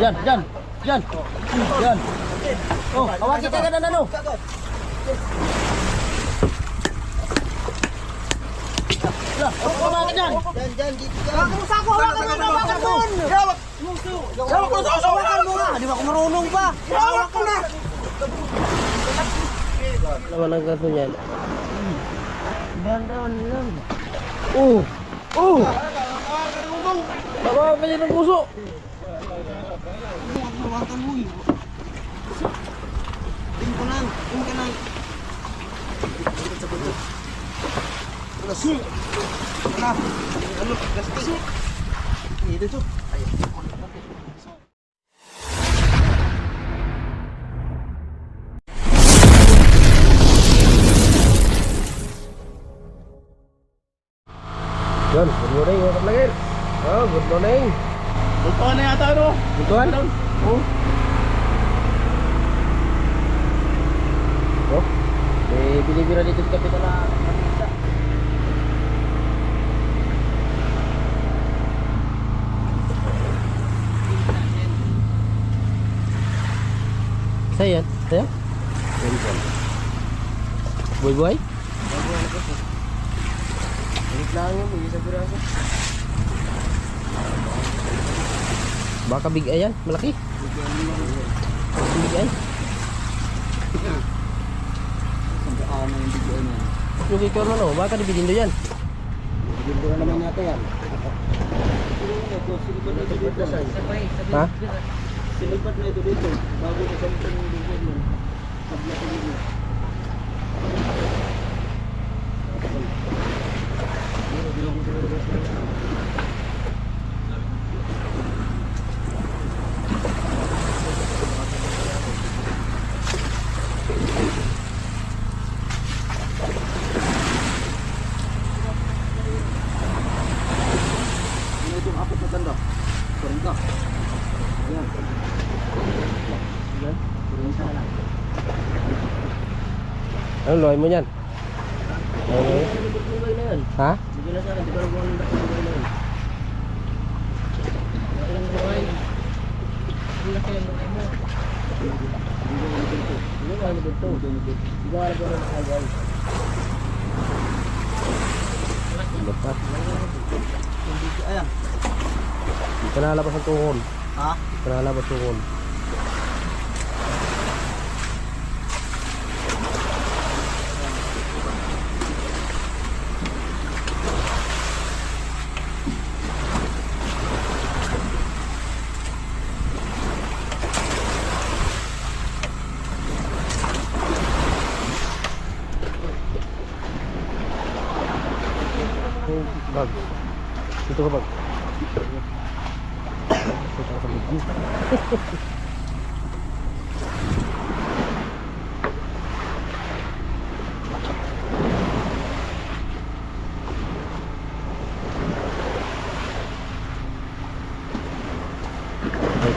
Yan, yan, yan. Yan. Oh, awagi ka na ano. Lah, oh, kumakan yan. Dyan, dyan, dito dyan. Kamusta ko? Hawakan mo, hawakan mo! Hawak! Hawak mo sa Hawakan mo! Di ba ako marunong pa? Hawak ko na! Lawan ang gato yan. Dahan-dahan lang. Oh, oh. Baka kanya ng puso. Hawakan mo yun. Tingin ko lang, tingin ka lang. Wala. Ano? Gastos. Dito to. Yan, good morning mga kaplagin. Oh, good morning. Luto na yata, no? Butuan? Oh. Oh, may binibira dito sa kapitan na isa. Saya, saya. Boy boy. Wait lang yun, isang piraso. Baka big eye yan, malaki. Big eye. Yung bigyan niya? Yung ikaw naman baka dibigin do yan. Silipat na ito dito. Bago Ano loy mo yan? Yun. Ha? Bigyan na sa akin. Di ko alam kung ano dapat bigyan na yun. Ilang buhay. Ang buhay mo. Hindi ko alam dito. Hindi ko alam kung ano nakagay. Ba't Ayan. Di ka nalabas ang. Ha? Ka nalabas. Yung bag. Dito ka bag. Dito ka sa bag.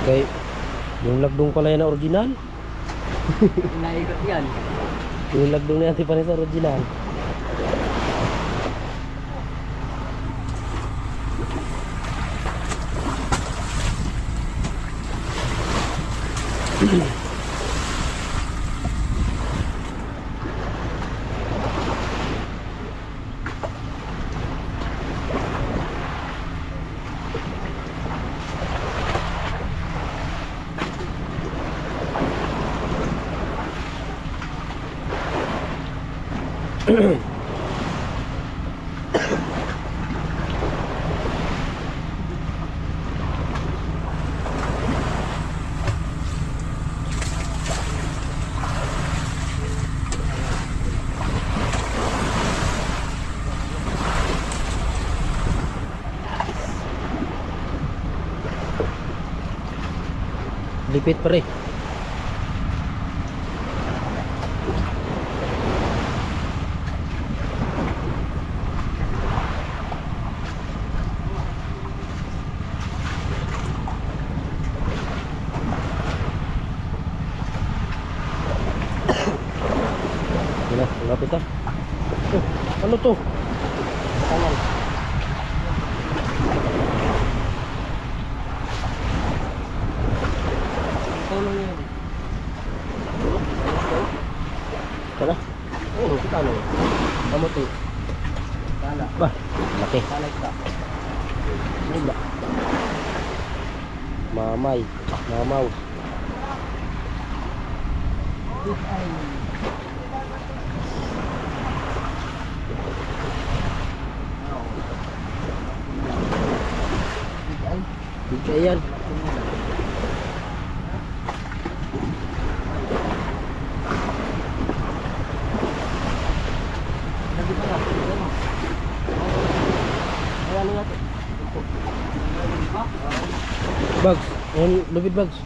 Okay. Yung lagdong pala yan na original. Naikot yan. Yung lagdong na yan di pa rin sa original. Lipit pare. Wala, lapit ah. Oh, ano to? Tangan. Tulong yun. Tara. Oo, kita ano. Kamuti. Tala. Ba, laki. Tala Mamay. Mamaw. Good eye. Yan. Bags. Ayan, lupit bags.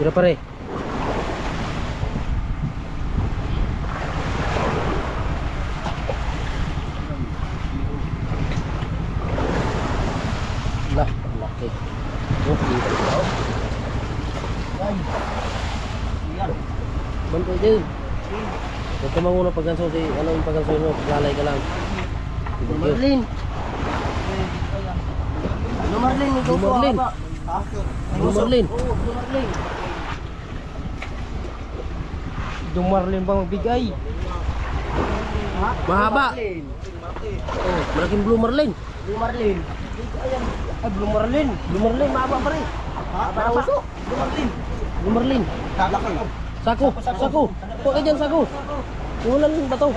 Tira pare. Lah, laki. Oh, kita tahu. Bantu dyan. Pagkanso si ano yung pagkanso mo, paglalay ka lang. Marlin. Lumarlin, ikaw po Lumarlin. haba. Ha? Lumarlin. Oo, Lumarlin. Dumarlin bang magbigay? Ha? Mahaba. Oh, malaking blue marlin. Lumarlin. Ayan. Ay, blue marlin. Blue marlin, mahaba pa rin. Ha? Para uso. Lumarlin. Blue marlin. Laki. Sako, sako. Huwag ka dyan, sako. Ulan ba to?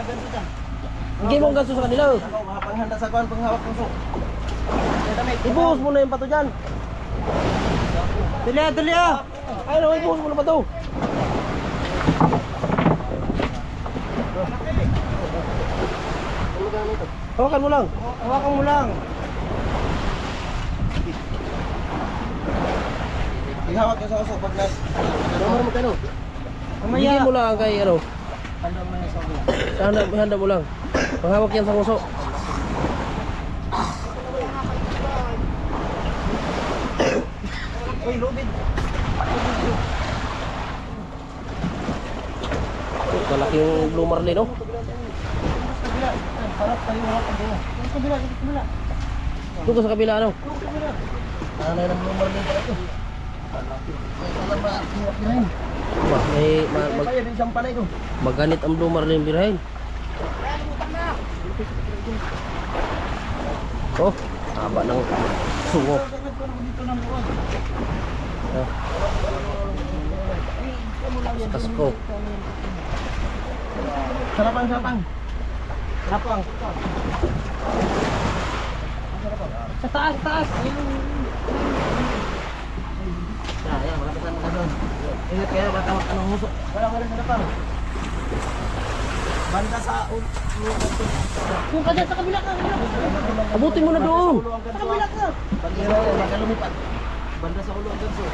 Hindi mo ganso sa kanila. oh. Panghanda sa kuwan, panghawak ng so. Ibuhos mo na yung pato dyan. Dali, dali ah. Ayun, oh, ibuhos mo na pato. Hawakan mo lang. Hawakan mo lang. Ihawak ka sa uso pag nas. Nomor mo kano? Mamaya. Bigyan mo lang kay ano. Handa mo na sa ulo. Handa, handa mo lang. Panghawak yan sa nguso. Uy, lubid. Malaki yung blue marlin, oh. Harap tayo, harap tayo. Sa kabila, sa kabila. Doon ka sa kabila, ano? Ano yung number nito ito? Alam ba, hirap na rin. Ba, may ma, mag, maganit ang blue marlin birahin. Oh, haba ng sungo. Ah. Kasko. Sarapang, sarapang. Sarapang. Sa taas, taas. Ya, ya, malapitan ka doon. Ingat kayo, matawag ka ng huso. Wala, wala sa sarapang. Banda sa ulo. Kung ka dyan sa kabila ka. Abutin mo na doon. Sa kabila ka. Bandera, baka lumipat. Banda sa ulo ang ganso.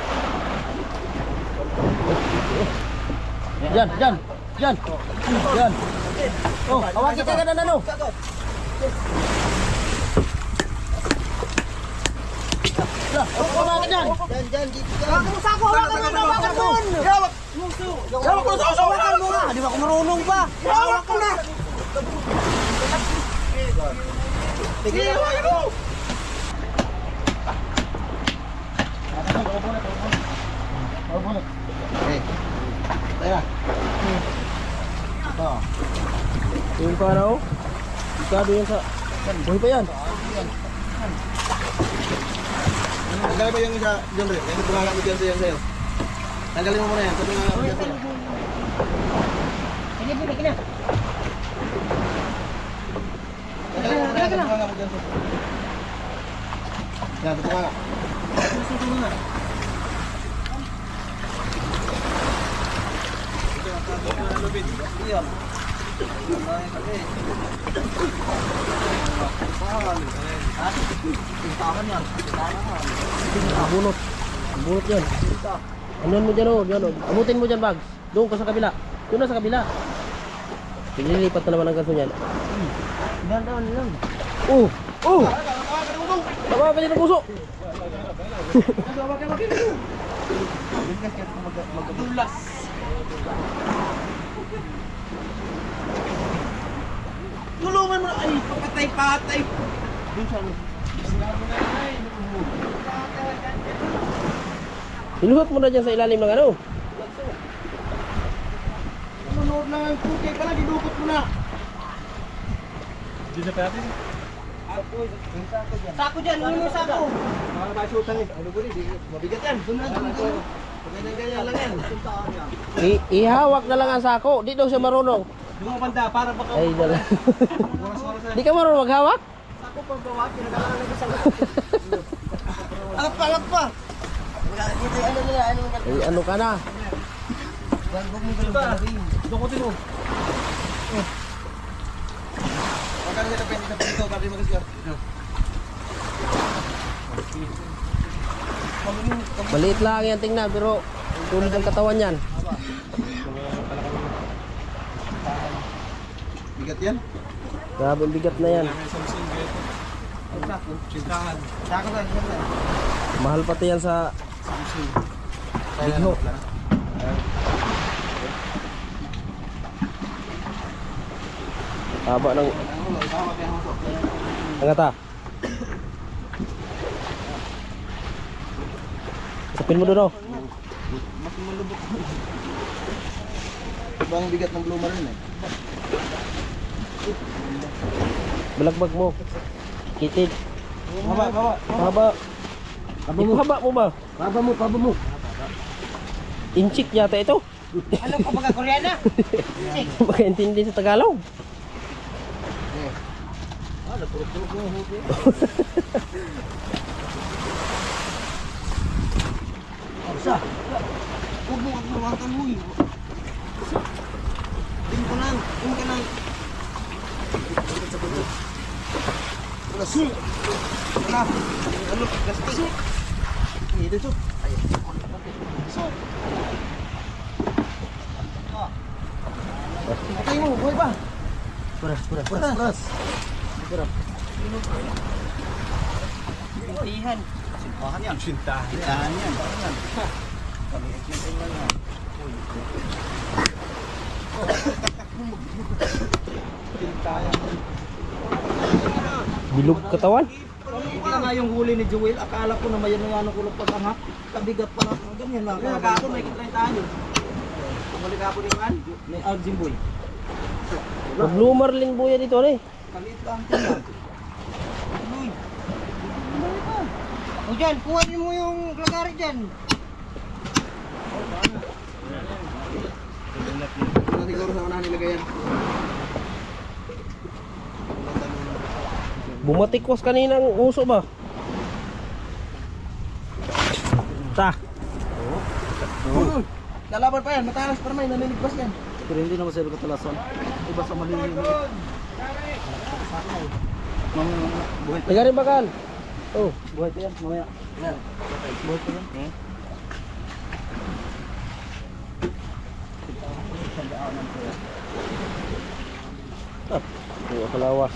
Diyan, diyan. Diyan. Diyan. Oh, hawakin ka na. Lah, hawakan ka dyan. Diyan, diyan, dito mo sa ako! Hawakan mo! Hawakan mo! Hawak! Hawak mo! Hawakan mo na! Di ba ako marunong pa? Hawak mo na! Sige, hawakan mo! Yung para oh. Ikado yan sa... Buhay pa yan. Tanggalin mo yung isa, John Ray. Yung tumanga mo dyan sa yan sa'yo. Tanggalin mo muna yan. Tumanga mo dyan sa'yo. Sige, sige, sige. Tanggalin mo muna yan. Tumanga mo dyan sa'yo. Yan, tumanga. Yan. Bunot. Bunot yan. Ano mo dyan oh. Dyan oh. Abutin mo dyan bags. Doon ka sa kabila. Doon na sa kabila. Pinilipat na naman ang ganso niyan. Yan daw, yan. Oh! Oh! Tama ka dyan ang puso! Tulas! Tulungan mo na! Ay, papatay-patay! Doon sa ano? Inuhot mo na dyan sa ilalim ng ano. Manonood lang ang puti pala, dinukot mo na. Sako dyan, ano yung sako? Mga basutan eh. Ano ko di, mabigat yan. Sunod, sunod. Ganyan-ganyan lang yan. Ihawak na lang ang sako. Di daw siya marunong. Yung banda, para baka Ay, dala. Di ka marunong maghawak? Sako pa bawa, pinagalan na sa Alap pa, alap pa. Yung ano nila, ano yung Ay, ano ka na? Dukutin mo. Huwag ka na nila pwede na dito para di magasgar. Maliit lang yan tingnan pero tulad ng katawan yan. Bigat yan. Grabe bigat na yan. Mahal pati yan sa Bigho. Haba ng Ang angata. Sapin mo doon oh. Mas malubog. Iba ang bigat ng bloomer rin eh. Balagbag mo. Kitid. Baba, baba. Haba. Haba mo. Haba mo ba? Baba mo, baba mo. Inchik yata ito. Ano ka baga Koreana? Makaintindi sa Tagalog. Ah, napurot-purot mo. Isa. Huwag mo, huwag mo, huwag mo. Tingin ko lang, lang. Alas. Wala. Ano, plastic. Ini dito. Patay mo, buhay ba? Puras, puras, Puras, puras. Pintihan. Simbahan yan. Sintahan. Sintahan yan. yan. Bilog katawan. Hindi nga yung huli ni Joel, akala ko na may ano ano ko pag anghak. Kabigat pa na, ganyan lang. Kaya ako may kitrain yun. Balik ako din man, may Arjun boy. Mag-bloomer din buya dito eh. Kalit lang tingnan. Uy. O dyan, kuhanin mo yung lagari dyan. Ito siguro sa unahan nilagay yan. Bumatikwas kanina ang uso ba? Ta. Lalaban pa yan, matalas pa naman, naniligpas yan. Pero hindi naman sila katalasan. Iba sa maliliit. Mamaya. Buhay. Tagarin bakal. Oh, Buhay pa yan, mamaya. Buhay pa yan. Eh? Yung kalawas.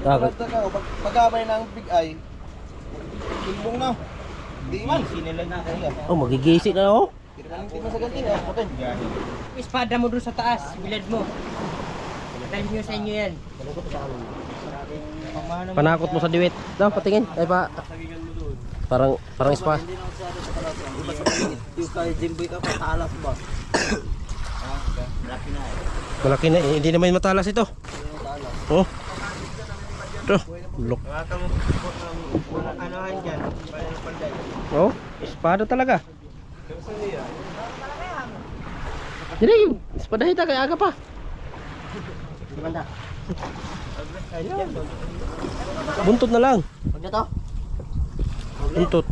Ah, Pagkata ka, pag pagkabay ng big eye, ilbong na. Di man. Sinila na kayo. oh, magigisi na ako. Tinaling tima sa ganti na. Kapin. Espada mo doon sa taas, bilad mo. Dahil nyo sa inyo yan. Panakot mo sa diwit. Daw, patingin. Ay pa. Parang parang spa. Yung kay Jimboy ka pa, talas ba? Laki na eh. Malaki na. eh. Hindi naman matalas ito. Oh. Ito. Look. Ano yan dyan? Oh, espada talaga. Jadi, espada hita kay aga pa. Gimana? Buntot na lang. To? Buntot.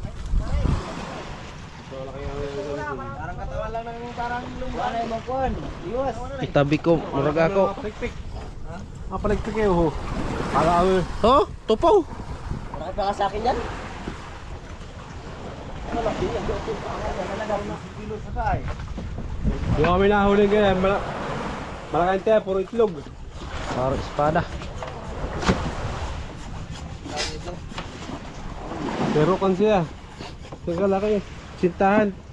Parang parang Wala yung magkuhan. Iwas. Itabi ko, murag ako. Mapaligpig kayo ho. Para ako. Oh, tupaw. Marami pa ka sa akin yan? Yung kami nahuli ganyan, mal malaking tayo, puro itlog. Parang espada. Pero kan siya. Teka laki. Sintahan.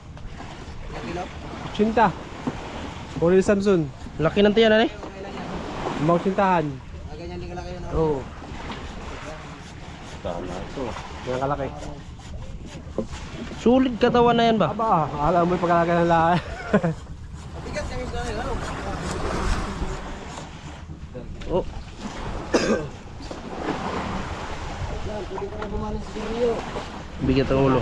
Sinta. Puri Samson. Laki ng tiyan, eh. Mga sintahan. Ganyan din ka lang kayo. Oh. Sana ito. Yan kalaki. Sulit katawan na yan ba? Aba, alam mo yung pagkalagay ng lahat. Bigat kami sa ano. Oh, Yan, pwede ka na bumalik sa studio. bigat ang ulo.